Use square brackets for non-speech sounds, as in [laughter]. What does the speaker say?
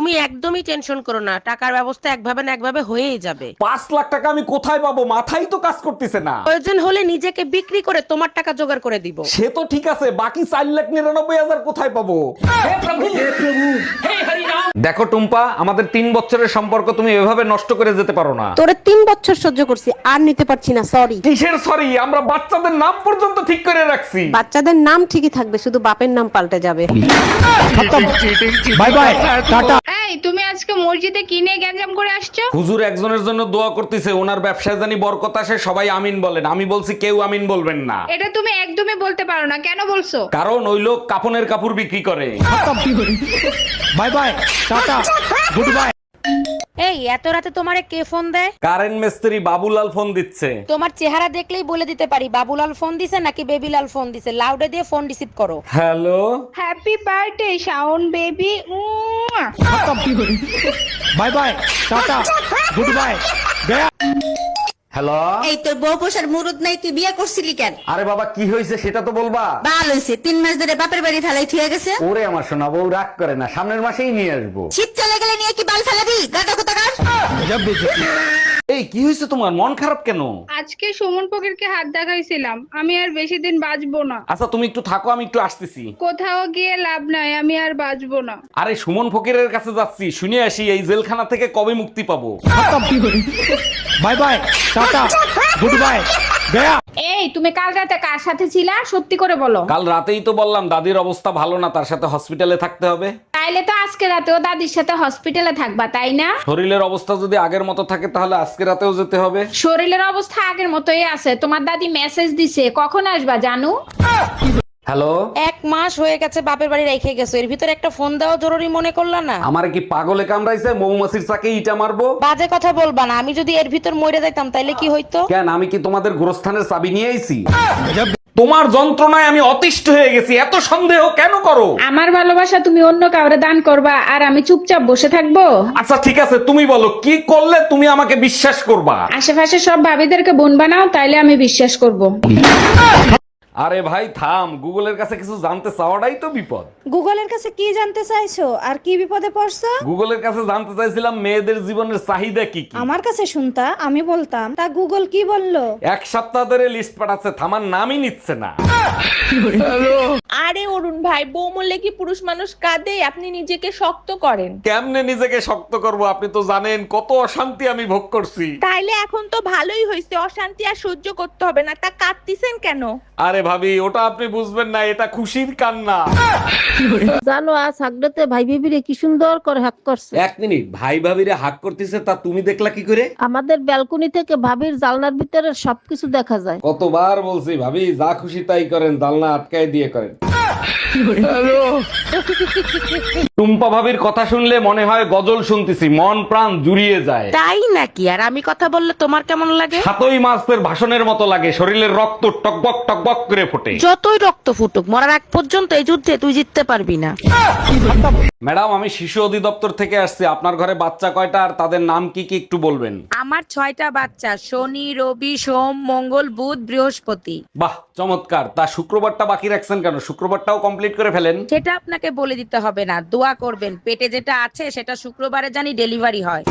তুমি একদমই টেনশন করো না। টাকার ব্যবস্থা একভাবে না একভাবে হয়েই যাবে। পাঁচ লাখ টাকা আমি কোথায় পাবো? মাথাই তো কাজ করতেছে না। প্রয়োজন হলে নিজেকে বিক্রি করে তোমার টাকা জোগাড় করে দিব। সে তো ঠিক আছে বাকি চার লাখ নিরানব্বই হাজার কোথায় পাবো? দেখো টুম্পা আমাদের তিন বছরের সম্পর্ক তুমি এভাবে নষ্ট করে যেতে পারো না। তোরে তিন বছর সহ্য করছি আর নিতে পারছি না সরি কিসের সরি আমরা বাচ্চাদের নাম পর্যন্ত ঠিক করে রাখছি। বাচ্চাদের নাম ঠিকই থাকবে শুধু বাপের নাম পাল্টে যাবে। বাই বাই টাটা তুমি আজকে মসজিদে কি নিয়ে গ্যাঞ্জাম করে আসছো? হুজুর একজনের জন্য দোয়া করতেছে ওনার ব্যবসায় জানি বরকত আসে সবাই আমিন বলেন। আমি বলছি কেউ আমিন বলবেন না। এটা তুমি একদমই বলতে পারো না কেন বলছো? কারণ ওই লোক কাপনের কাপড় বিক্রি করে। Bye bye tata goodbye. এই এত রাতে তোমারে কে ফোন দেয়? কারেন্ট মিস্ত্রি বাবুলাল ফোন দিচ্ছে। তোমার চেহারা দেখলেই বলে দিতে পারি বাবুলাল ফোন দিছে নাকি বেবিলাল ফোন দিছে? লাউডে দিয়ে ফোন রিসিভ করো। Hello? Happy birthday Shaon baby bye bye tata goodbye hello? এই তোর বউ পোষার মুরুদ নাই তুই বিয়ে করছিলি কেন? আরে বাবা কি হয়েছে সেটা তো বলবা। বাল হয়েছে তিন মাস ধরে বাপের বাড়ি ফেলাই থুয়ে গেছে। ওরে আমার সোনা বউ রাগ করে না সামনের মাসেই নিয়ে আসব। শীত চলে গেলে কি বাল ফেলাবি গাদা কোথাকার? এই কি হয়েছে তোমার? মন খারাপ কেন? আজকে সুমন ফকিরকে হাত দেখাইছিলাম। আমি আর বেশি দিন বাঁচবো না। আচ্ছা তুমি একটু থাকো আমি একটু আসতেছি। কোথাও গিয়ে লাভ নাই আমি আর বাঁচবো না। আরে সুমন ফকিরের কাছে যাচ্ছি। শুনে আসি এই জেলখানা থেকে কবে মুক্তি পাবো? Bye bye tata goodbye গয়া এই তুমি কাল রাতে কার সাথে ছিলা? সত্যি করে বলো। কাল রাতেই তো বললাম দাদির অবস্থা ভালো না তার সাথে হসপিটালে থাকতে হবে। তাইলে তো আজকে রাতেও দাদির সাথে হসপিটালে থাকবা তাই না? শরীরের অবস্থা যদি আগের মতো থাকে তাহলে আজকে রাতেও যেতে হবে। শরীরের অবস্থা আগের মতোই আছে। তোমার দাদি মেসেজ দিছে। কখন আসবা জানু? হ্যালো? এক মাস হয়ে গেছে বাপের বাড়ি রেখে গেছো এর ভিতরে একটা ফোন দেওয়া জরুরি মনে করলা না? আমার কি পাগলে কামড়াইছে? মৌমাছির চাকে ইটা মারবো? বাজে কথা বলবা না আমি যদি এর ভিতর মরে যাইতাম তাইলে কি হইতো? কেন আমি কি তোমাদের গোরস্থানের চাবি নিয়ে আইছি? তোমার যন্ত্রণায় আমি অতিষ্ঠ হয়ে গেছি এত সন্দেহ কেন করো? আমার ভালোবাসা তুমি অন্য কাউরে দান করবা আর আমি চুপচাপ বসে থাকব? আচ্ছা ঠিক আছে তুমি বলো কি করলে তুমি আমাকে বিশ্বাস করবা? আশেপাশে সব ভাবিদেরকে বোন বানাও তাইলে আমি বিশ্বাস করব। আরে ভাই থাম। গুগলের কাছে কিছু জানতে চাওয়াটাই তো বিপদ। গুগলের কাছে কি জানতে চাইছো? আর কি বিপদে পড়ছো? গুগলের কাছে জানতে চাইছিলাম মেয়েদের জীবনের চাহিদা কি কি। আমার কাছে শুনতা আমি বলতাম তা গুগল কি বলল? এক সপ্তাহ ধরে লিস্ট পাঠাচ্ছে থামার নামই নিচ্ছে না। আরে অরুণ ভাই বউ মরলে কি পুরুষ মানুষ কাঁদে? আপনি নিজেকে শক্ত করেন। কেমনে নিজেকে শক্ত করব? আপনি তো জানেন কত অশান্তি আমি ভোগ করছি। তাইলে এখন তো ভালোই হয়েছে অশান্তি আর সহ্য করতে হবে না। তা কাঁদতিছেন কেন? আরে ভাবি ওটা আপনি বুঝবেন না এটা খুশির কান্না। জানো আজ হাগড়াতে ভাই বিবিরে কি সুন্দর করে হাক করছে। এক মিনিট ভাই ভাবিরে হাক করতেছে তা তুমি দেখলা কি করে? আমাদের ব্যালকনি থেকে ভাবির জালনার ভিতরে সবকিছু দেখা যায়। কতবার বলছি ভাবি যা খুশি তাই করেন জালনা আটকায় দিয়ে করেন। [laughs] টুম্পা ভাবির কথা শুনলে মনে হয় গজল শুনতেছি মন প্রাণ জুড়িয়ে যায়। তাই নাকি? আর আমি কথা বললে তোমার কেমন লাগে? সাতই মাসের ভাষণের মতো লাগে শরীরের রক্ত টকবক টকবক করে ফোটে। যতই রক্ত ফুটুক মরার আগ পর্যন্ত এই যুদ্ধে তুই জিততে পারবি না। ম্যাডাম আমি শিশু অধিদপ্তর থেকে আসছি আপনার ঘরে বাচ্চা কয়টা আর তাদের নাম কি কি একটু বলবেন? আমার ছয়টা বাচ্চা শনি রবি সোম মঙ্গল বুধ বৃহস্পতি। বাহ চমৎকার। তা শুক্রবারটা বাকি রাখছেন কেন? শুক্রবারটাও কমপ্লিট করে ফেলেন। সেটা আপনাকে বলে দিতে হবে না, দোয়া করবেন। পেটে যেটা আছে, সেটা শুক্রবারে জানি ডেলিভারি হয়।